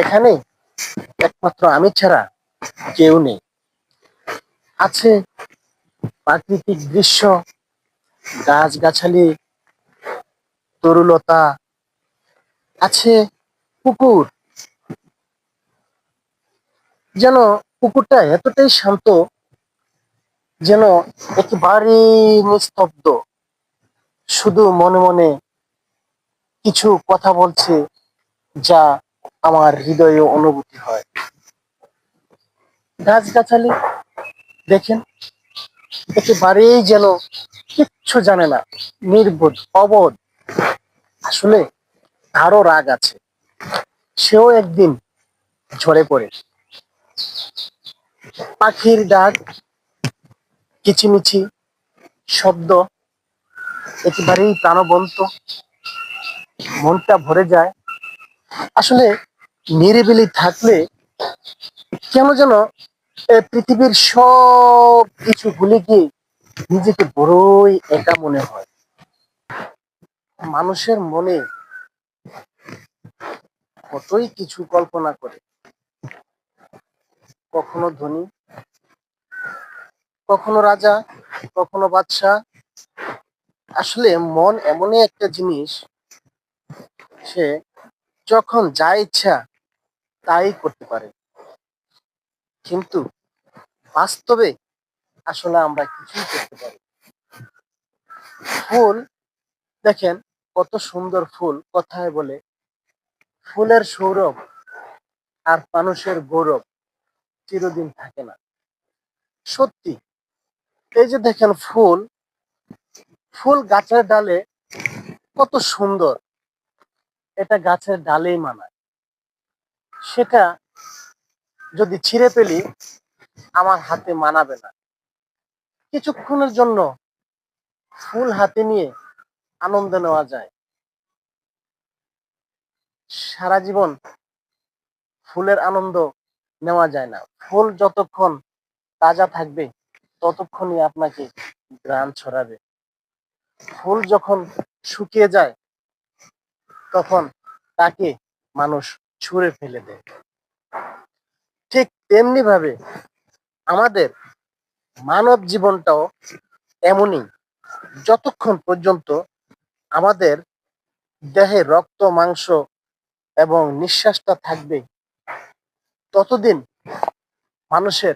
এখানে একমাত্র আমি ছাড়া কেউ নেই। আছে প্রাকৃতিক দৃশ্য, গাছগাছালি, তরুলতা, আছে পুকুর। যেন পুকুরটা এতটাই শান্ত যেন একেবারে নিস্তব্ধ। শুধু মনে মনে কিছু কথা বলছে যা আমার হৃদয়ে অনুভূতি হয়। গাছগাছালি, দেখেন, একেবারেই যেন কিচ্ছু জানে না, নির্বোধ, অবোধ। আসলে তারও রাগ আছে, সেও একদিন ঝরে পড়ে। পাখির ডাক, কিচিমিচি, শব্দ, একেবারেই প্রাণবন্ত। মনটা ভরে যায় আসলে নিরিবিলি থাকলে কেন যেন পৃথিবীর সব কিছু ভুলে গিয়ে নিজেকে বড়ই একা মনে হয়। মানুষের মনে কতই কিছু কল্পনা করে। কখনো ধনী, কখনো রাজা, কখনো বাদশাহ। আসলে মন এমনই একটা জিনিস, সে যখন যা ইচ্ছা তাই করতে পারে কিন্তু বাস্তবে আসলে আমরা কিছুই করতে পারি ফুল, দেখেন কত সুন্দর ফুল, কথায় বলে, ফুলের সৌরভ আর মানুষের গৌরব চিরদিন থাকে না। সত্যি, এই যে দেখেন ফুল ফুল গাছের ডালে কত সুন্দর এটা গাছের ডালেই মানায়। সেটা যদি ছিঁড়ে ফেলি, আমার হাতে মানাবে না। কিছুক্ষণের জন্য ফুল হাতে নিয়ে আনন্দ নেওয়া যায়। সারা জীবন ফুলের আনন্দ নেওয়া যায় না। ফুল যতক্ষণ তাজা থাকবে, ততক্ষণই আপনাকে গ্রাম ছড়াবে। ফুল যখন শুকিয়ে যায় তখন তাকে মানুষ ছুঁড়ে ফেলে দেয়। ঠিক তেমনি ভাবে আমাদের মানব জীবনটাও এমনই, যতক্ষণ পর্যন্ত আমাদের দেহে রক্ত, মাংস এবং নিঃশ্বাসটা থাকবে, ততদিন মানুষের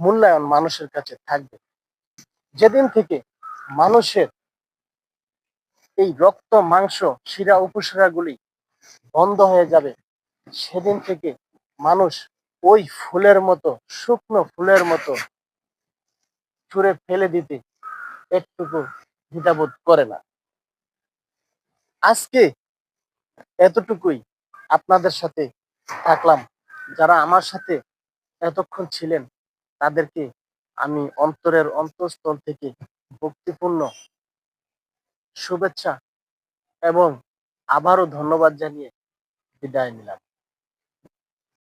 মূল্যায়ন মানুষের কাছে থাকবে। যেদিন থেকে মানুষের এই রক্ত, মাংস, শিরা, উপশিরাগুলি বন্ধ হয়ে যাবে। সেদিন থেকে মানুষ ওই ফুলের মতো, শুকনো ফুলের মতো ছুঁড়ে ফেলে দিতে একটুকু দ্বিধাবোধ করে না। আজকে এতটুকুই আপনাদের সাথে থাকলাম। যারা আমার সাথে এতক্ষণ ছিলেন, তাদেরকে আমি অন্তরের অন্তঃস্থল থেকে ভক্তিপূর্ণ শুভেচ্ছা এবং আবারও ধন্যবাদ জানিয়ে বিদায় নিলাম।